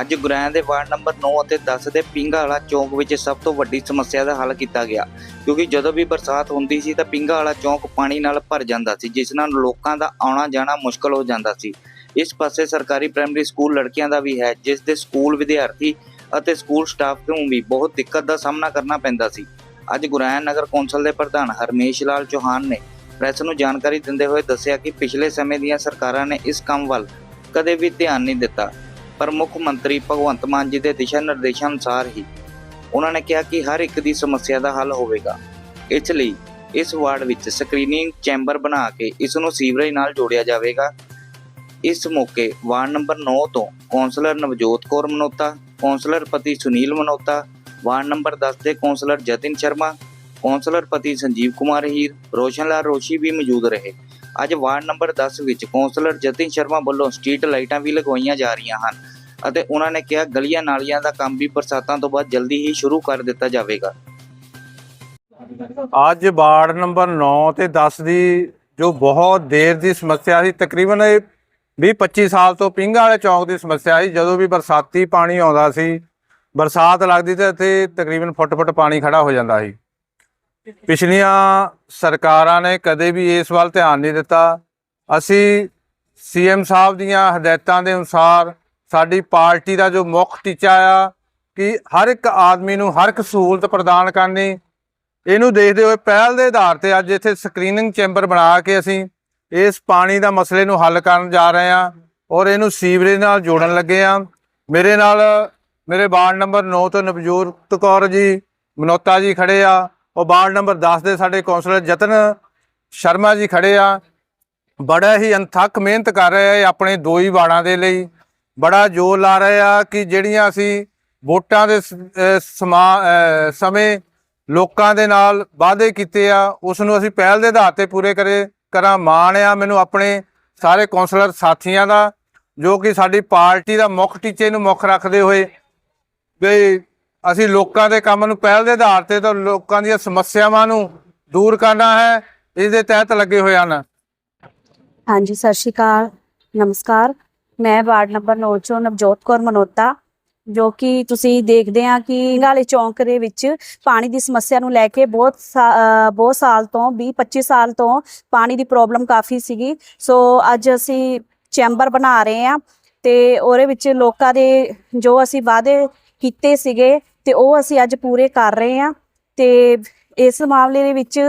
ਅੱਜ ਗੁਰੈਆਂ ਦੇ ward number 9 ਅਤੇ 10 ਦੇ ਪਿੰਗਾ ਵਾਲਾ ਚੌਂਕ ਵਿੱਚ ਸਭ ਤੋਂ ਵੱਡੀ ਸਮੱਸਿਆ ਦਾ ਹੱਲ ਕੀਤਾ ਗਿਆ। ਕਿਉਂਕਿ ਜਦੋਂ ਵੀ ਬਰਸਾਤ ਹੁੰਦੀ ਸੀ ਤਾਂ ਪਿੰਗਾ ਵਾਲਾ ਚੌਂਕ ਪਾਣੀ ਨਾਲ ਭਰ ਜਾਂਦਾ ਸੀ, ਜਿਸ ਨਾਲ ਲੋਕਾਂ ਦਾ ਆਉਣਾ ਜਾਣਾ ਮੁਸ਼ਕਲ ਹੋ ਜਾਂਦਾ ਸੀ। ਇਸ ਪਾਸੇ ਸਰਕਾਰੀ ਪ੍ਰਾਇਮਰੀ ਸਕੂਲ ਲੜਕੀਆਂ ਦਾ ਵੀ ਹੈ, ਜਿਸ ਦੇ ਸਕੂਲ ਵਿਦਿਆਰਥੀ ਅਤੇ ਸਕੂਲ ਸਟਾਫ ਨੂੰ ਵੀ ਬਹੁਤ ਦਿੱਕਤ ਦਾ ਸਾਹਮਣਾ ਕਰਨਾ ਪੈਂਦਾ ਸੀ। ਅੱਜ ਗੁਰਾਇਆ ਨਗਰ ਕੌਂਸਲ ਦੇ ਪ੍ਰਧਾਨ ਹਰਮੇਸ਼ ਲਾਲ ਚੌਹਾਨ ਨੇ ਪ੍ਰੈਸ ਨੂੰ ਜਾਣਕਾਰੀ ਦਿੰਦੇ ਹੋਏ ਦੱਸਿਆ ਕਿ ਪਿਛਲੇ ਸਮੇਂ ਦੀਆਂ ਸਰਕਾਰਾਂ ਨੇ ਇਸ ਕੰਮ ਵੱਲ ਕਦੇ ਵੀ ਧਿਆਨ ਨਹੀਂ ਦਿੱਤਾ। ਪਰ ਮੁੱਖ ਮੰਤਰੀ ਭਗਵੰਤ ਮਾਨ ਜੀ ਦੇ ਦਿਸ਼ਾ ਨਿਰਦੇਸ਼ਾਂ ਅਨੁਸਾਰ ਹੀ ਉਹਨਾਂ ਨੇ ਕਿਹਾ ਕਿ ਹਰ ਇੱਕ ਦੀ ਸਮੱਸਿਆ ਦਾ ਹੱਲ ਹੋਵੇਗਾ। ਇਸ ਲਈ ਇਸ ਵਾਰਡ ਵਿੱਚ ਸਕਰੀਨਿੰਗ ਚੈਂਬਰ ਬਣਾ ਕੇ ਇਸ ਨੂੰ ਸੀਵਰੇਜ ਨਾਲ ਜੋੜਿਆ ਜਾਵੇਗਾ। ਇਸ ਮੌਕੇ ਵਾਰਡ ਨੰਬਰ 9 ਤੋਂ ਕੌਂਸਲਰ ਨਵਜੋਤ ਕੌਰ ਮਨੋਤਾ, ਕੌਂਸਲਰ ਪਤੀ ਸੁਨੀਲ ਮਨੋਤਾ, ਵਾਰਡ ਨੰਬਰ 10 ਦੇ ਕੌਂਸਲਰ ਜਤਿਨ ਸ਼ਰਮਾ, ਕੌਂਸਲਰ ਪਤੀ ਸੰਜੀਵ ਕੁਮਾਰ ਹੀਰ ਰੋਸ਼ਨ ਲਾਲ ਰੋਸ਼ੀ ਵੀ ਮੌਜੂਦ ਰਹੇ। ਅੱਜ ਵਾਰਡ ਨੰਬਰ 10 ਵਿੱਚ ਕੌਂਸਲਰ ਜਤਿਨ ਸ਼ਰਮਾ ਵੱਲੋਂ ਸਟਰੀਟ ਲਾਈਟਾਂ ਵੀ ਲਗਵਾਈਆਂ ਜਾ ਰਹੀਆਂ ਹਨ ਅਤੇ ਉਹਨਾਂ ਨੇ ਕਿਹਾ ਗਲੀਆਂ ਨਾਲੀਆਂ ਦਾ ਕੰਮ ਵੀ ਬਰਸਾਤਾਂ ਤੋਂ ਬਾਅਦ ਜਲਦੀ ਹੀ ਸ਼ੁਰੂ ਕਰ ਦਿੱਤਾ ਜਾਵੇਗਾ। ਅੱਜ ਵਾਰਡ ਨੰਬਰ 9 ਤੇ 10 ਦੀ ਜੋ ਬਹੁਤ ਦੇਰ ਦੀ ਸਮੱਸਿਆ ਸੀ, ਤਕਰੀਬਨ ਇਹ 20 25 ਸਾਲ ਤੋਂ ਪਿੰਗਾ ਵਾਲੇ ਚੌਂਕ ਦੀ ਸਮੱਸਿਆ ਸੀ, ਜਦੋਂ ਵੀ ਬਰਸਾਤੀ ਪਾਣੀ ਆਉਂਦਾ ਸੀ, ਬਰਸਾਤ ਲੱਗਦੀ ਤੇ ਇੱਥੇ ਤਕਰੀਬਨ ਫੁੱਟ ਫੁੱਟ ਪਾਣੀ ਖੜਾ ਹੋ ਜਾਂਦਾ ਸੀ। ਪਿਛਲੀਆਂ ਸਰਕਾਰਾਂ ਨੇ ਕਦੇ ਵੀ ਇਸ ਵੱਲ ਧਿਆਨ ਨਹੀਂ ਦਿੱਤਾ। ਅਸੀਂ ਸੀਐਮ ਸਾਹਿਬ ਦੀਆਂ ਹਦਾਇਤਾਂ ਦੇ ਅਨੁਸਾਰ ਸਾਡੀ ਪਾਰਟੀ ਦਾ ਜੋ ਮੁੱਖ ਟੀਚਾ ਆ, ਕਿ ਹਰ ਇੱਕ ਆਦਮੀ ਨੂੰ ਹਰ ਇੱਕ ਸਹੂਲਤ ਪ੍ਰਦਾਨ ਕਰਨੀ, ਇਹਨੂੰ ਦੇਖਦੇ ਹੋਏ ਪਹਿਲ ਦੇ ਆਧਾਰ ਤੇ ਅੱਜ ਇੱਥੇ ਸਕਰੀਨਿੰਗ ਚੈਂਬਰ ਬਣਾ ਕੇ ਅਸੀਂ ਇਸ ਪਾਣੀ ਦਾ ਮਸਲੇ ਨੂੰ ਹੱਲ ਕਰਨ ਜਾ ਰਹੇ ਹਾਂ ਔਰ ਇਹਨੂੰ ਸੀਵਰੇਜ ਨਾਲ ਜੋੜਨ ਲੱਗੇ ਹਾਂ। ਮੇਰੇ ਨਾਲ, ਮੇਰੇ ਵਾਰਡ ਨੰਬਰ 9 ਤੋਂ ਨਵਜੋਤ ਕੌਰ ਜੀ, ਮਨੋਤਾ ਜੀ ਖੜੇ ਆ। ਉਹ ਵਾਰਡ ਨੰਬਰ 10 ਦੇ ਸਾਡੇ ਕੌਂਸਲਰ ਜਤਨ ਸ਼ਰਮਾ ਜੀ ਖੜੇ ਆ। ਬੜਾ ਹੀ ਅਨਥੱਕ ਮਿਹਨਤ ਕਰ ਰਹੇ ਆ ਆਪਣੇ ਦੋ ਹੀ ਵਾਰਡਾਂ ਦੇ ਲਈ। ਬੜਾ ਜ਼ੋਰ ਲਾ ਰਹੇ ਆ ਕਿ ਜਿਹੜੀਆਂ ਅਸੀਂ ਵੋਟਾਂ ਦੇ ਸਮਾ- ਸਮੇਂ ਲੋਕਾਂ ਦੇ ਨਾਲ ਵਾਅਦੇ ਕੀਤੇ ਆ ਉਸ ਨੂੰ ਅਸੀਂ ਪਹਿਲ ਦੇ ਆਧਾਰ ਤੇ ਪੂਰੇ ਕਰੇ, ਕਰਾਂ, ਮਾਣ ਆ ਮੈਨੂੰ ਆਪਣੇ ਸਾਰੇ ਕੌਂਸਲਰ ਸਾਥੀਆਂ ਦਾ, ਜੋ ਕਿ ਸਾਡੀ ਪਾਰਟੀ ਦਾ ਮੁੱਖ ਟੀਚੇ ਨੂੰ ਮੁੱਖ ਰੱਖਦੇ ਹੋਏ ਵੀ ਅਸੀਂ ਲੋਕਾਂ ਦੇ ਕੰਮ ਨੂੰ ਪਹਿਲ ਦੇ ਆਧਾਰ ਤੇ ਤਾਂ ਲੋਕਾਂ ਦੀਆਂ ਸਮੱਸਿਆਵਾਂ ਨੂੰ ਦੂਰ ਕਰਨਾ ਹੈ ਇਸ ਦੇ ਤਹਿਤ ਲੱਗੇ ਹੋਏ ਹਨ। ਹਾਂਜੀ, ਸਤਿ ਸ਼੍ਰੀ ਅਕਾਲ, ਨਮਸਕਾਰ। ਮੈਂ ਵਾਰਡ ਨੰਬਰ 9 ਚੋਂ ਨਵਜੋਤ ਕੌਰ ਮਨੋਤਾ, ਜੋ ਕਿ ਤੁਸੀਂ ਦੇਖਦੇ ਆ ਕਿ ਗਾਲੇ ਚੌਂਕ ਦੇ ਵਿੱਚ ਪਾਣੀ ਦੀ ਸਮੱਸਿਆ ਨੂੰ ਲੈ ਕੇ ਬਹੁਤ ਬਹੁਤ ਸਾਲ ਤੋਂ 20 25 ਸਾਲ ਤੋਂ ਪਾਣੀ ਦੀ ਪ੍ਰੋਬਲਮ ਕਾਫੀ ਸੀਗੀ। ਸੋ ਅੱਜ ਅਸੀਂ ਚੈਂਬਰ ਬਣਾ ਰਹੇ ਆ ਤੇ ਉਹਦੇ ਵਿੱਚ ਲੋਕਾਂ ਦੇ ਜੋ ਅਸੀਂ ਵਾਅਦੇ ਕੀਤੇ ਸੀਗੇ ਤੇ ਉਹ ਅਸੀਂ ਅੱਜ ਪੂਰੇ ਕਰ ਰਹੇ ਹਾਂ ਤੇ ਇਸ ਮਾਮਲੇ ਦੇ ਵਿੱਚ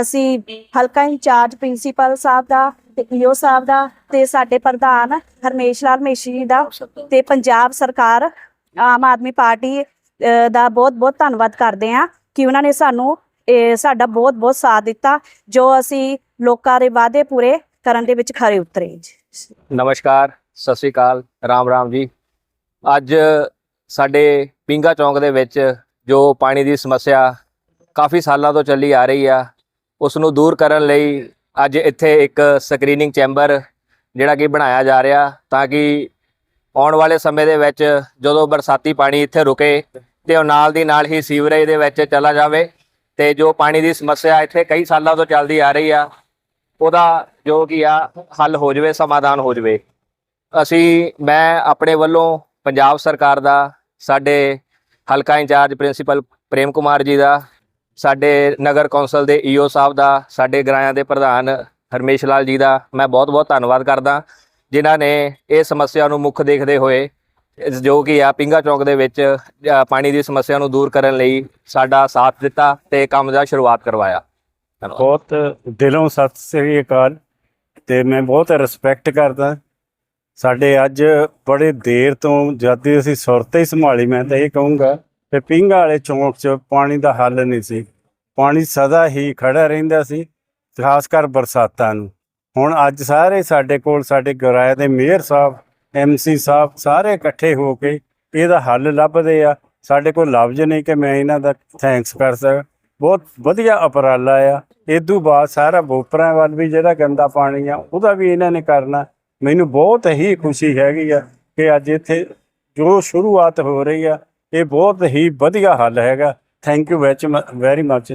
ਅਸੀਂ ਹਲਕਾ ਇੰਚਾਰਜ ਪ੍ਰਿੰਸੀਪਲ ਸਾਹਿਬ ਦਾ ਤੇ ਈਓ ਸਾਹਿਬ ਦਾ ਤੇ ਸਾਡੇ ਪ੍ਰਧਾਨ ਹਰਮੇਸ਼ ਲਾਲ ਮੇਸ਼ੀ ਜੀ ਦਾ ਤੇ ਪੰਜਾਬ ਸਰਕਾਰ ਆਮ ਆਦਮੀ ਪਾਰਟੀ ਦਾ ਬਹੁਤ ਬਹੁਤ ਧੰਨਵਾਦ ਕਰਦੇ ਹਾਂ ਕਿ ਉਹਨਾਂ ਨੇ ਸਾਨੂੰ ਸਾਡਾ ਬਹੁਤ ਬਹੁਤ ਸਾਥ ਦਿੱਤਾ ਜੋ ਅਸੀਂ ਲੋਕਾਂ ਦੇ ਵਾਅਦੇ ਪੂਰੇ ਕਰਨ ਦੇ ਵਿੱਚ ਖਰੇ ਉਤਰੇ ਜੀ। ਨਮਸਕਾਰ, ਸਤਿ ਸ੍ਰੀ ਅਕਾਲ, ਰਾਮ ਰਾਮ ਜੀ। ਅੱਜ ਸਾਡੇ ਪਿੰਗਾ ਚੌਂਕ ਦੇ ਵਿੱਚ ਜੋ ਪਾਣੀ ਦੀ ਸਮੱਸਿਆ ਕਾਫੀ ਸਾਲਾਂ ਤੋਂ ਚੱਲੀ ਆ ਰਹੀ ਆ ਉਸ ਨੂੰ ਦੂਰ ਕਰਨ ਲਈ ਅੱਜ ਇੱਥੇ ਇੱਕ ਸਕਰੀਨਿੰਗ ਚੈਂਬਰ ਜਿਹੜਾ ਕਿ ਬਣਾਇਆ ਜਾ ਰਿਹਾ ਤਾਂ ਕਿ ਆਉਣ ਵਾਲੇ ਸਮੇਂ ਦੇ ਵਿੱਚ ਜਦੋਂ ਬਰਸਾਤੀ ਪਾਣੀ ਇੱਥੇ ਰੁਕੇ ਤੇ ਉਹ ਨਾਲ ਦੀ ਨਾਲ ਹੀ ਸੀਵਰੇਜ ਦੇ ਵਿੱਚ ਚਲਾ ਜਾਵੇ ਤੇ ਜੋ ਪਾਣੀ ਦੀ ਸਮੱਸਿਆ ਇੱਥੇ ਕਈ ਸਾਲਾਂ ਤੋਂ ਚੱਲਦੀ ਆ ਰਹੀ ਆ, ਉਹਦਾ ਜੋ ਕਿ ਆ ਹੱਲ ਹੋ ਜਾਵੇ, ਸਮਾਧਾਨ ਹੋ ਜਾਵੇ। ਅਸੀਂ, ਮੈਂ ਆਪਣੇ ਵੱਲੋਂ ਪੰਜਾਬ ਸਰਕਾਰ ਦਾ ਸਾਡੇ ਹਲਕਾ ਇੰਚਾਰਜ ਪ੍ਰਿੰਸੀਪਲ ਪ੍ਰੇਮ ਕੁਮਾਰ ਜੀ ਦਾ, ਸਾਡੇ ਨਗਰ ਕੌਂਸਲ ਦੇ ਈਓ ਸਾਹਿਬ ਦਾ, ਸਾਡੇ ਗ੍ਰਾਇਆਂ ਦੇ ਪ੍ਰਧਾਨ ਹਰਮੇਸ਼ ਲਾਲ ਜੀ ਦਾ ਮੈਂ ਬਹੁਤ-ਬਹੁਤ ਧੰਨਵਾਦ ਕਰਦਾ, ਜਿਨ੍ਹਾਂ ਨੇ ਇਹ ਸਮੱਸਿਆ ਨੂੰ ਮੁੱਖ ਦੇਖਦੇ ਹੋਏ ਜੋ ਕਿ ਆ ਪਿੰਗਾ ਚੌਂਕ ਦੇ ਵਿੱਚ ਪਾਣੀ ਦੀ ਸਮੱਸਿਆ ਨੂੰ ਦੂਰ ਕਰਨ ਲਈ ਸਾਡਾ ਸਾਥ ਦਿੱਤਾ ਤੇ ਕੰਮ ਦਾ ਸ਼ੁਰੂਆਤ ਕਰਵਾਇਆ। ਬਹੁਤ ਦਿਲੋਂ ਸਤਿ ਸ੍ਰੀ ਅਕਾਲ ਤੇ ਮੈਂ ਬਹੁਤ ਰਿਸਪੈਕਟ ਕਰਦਾ ਸਾਡੇ ਅੱਜ ਬੜੇ ਦੇਰ ਤੋਂ ਜਦ ਦੀ ਅਸੀਂ ਸੁਰਤ ਹੀ ਸੰਭਾਲੀ, ਮੈਂ ਤਾਂ ਇਹ ਕਹੂੰਗਾ ਕਿ ਪਿੰਗਾ ਵਾਲੇ ਚੌਂਕ 'ਚ ਪਾਣੀ ਦਾ ਹੱਲ ਨਹੀਂ ਸੀ। ਪਾਣੀ ਸਦਾ ਹੀ ਖੜਾ ਰਹਿੰਦਾ ਸੀ, ਖਾਸ ਕਰ ਬਰਸਾਤਾਂ ਨੂੰ। ਹੁਣ ਅੱਜ ਸਾਰੇ ਸਾਡੇ ਕੋਲ, ਸਾਡੇ ਗਰਾਇਆ ਦੇ ਮੇਅਰ ਸਾਹਿਬ ਐਮਸੀ ਸਾਹਿਬ ਸਾਰੇ ਇਕੱਠੇ ਹੋ ਕੇ ਇਹਦਾ ਹੱਲ ਲੱਭਦੇ ਆ। ਸਾਡੇ ਕੋਲ ਲਫ਼ਜ਼ ਨਹੀਂ ਕਿ ਮੈਂ ਇਹਨਾਂ ਦਾ ਥੈਂਕਸ ਕਰ ਸਕਾਂ। ਬਹੁਤ ਵਧੀਆ ਉਪਰਾਲਾ ਆ। ਇਦੋਂ ਬਾਅਦ ਸਾਰਾ ਬੋਪਰਾਂ ਵੱਲ ਵੀ ਜਿਹੜਾ ਗੰਦਾ ਪਾਣੀ ਆ, ਉਹਦਾ ਵੀ ਇਹਨਾਂ ਨੇ ਕਰਨਾ। ਮੈਨੂੰ ਬਹੁਤ ਹੀ ਖੁਸ਼ੀ ਹੈਗੀ ਆ ਕਿ ਅੱਜ ਇੱਥੇ ਜੋ ਸ਼ੁਰੂਆਤ ਹੋ ਰਹੀ ਆ, ਇਹ ਬਹੁਤ ਹੀ ਵਧੀਆ ਹੱਲ ਹੈਗਾ। Thank you very very much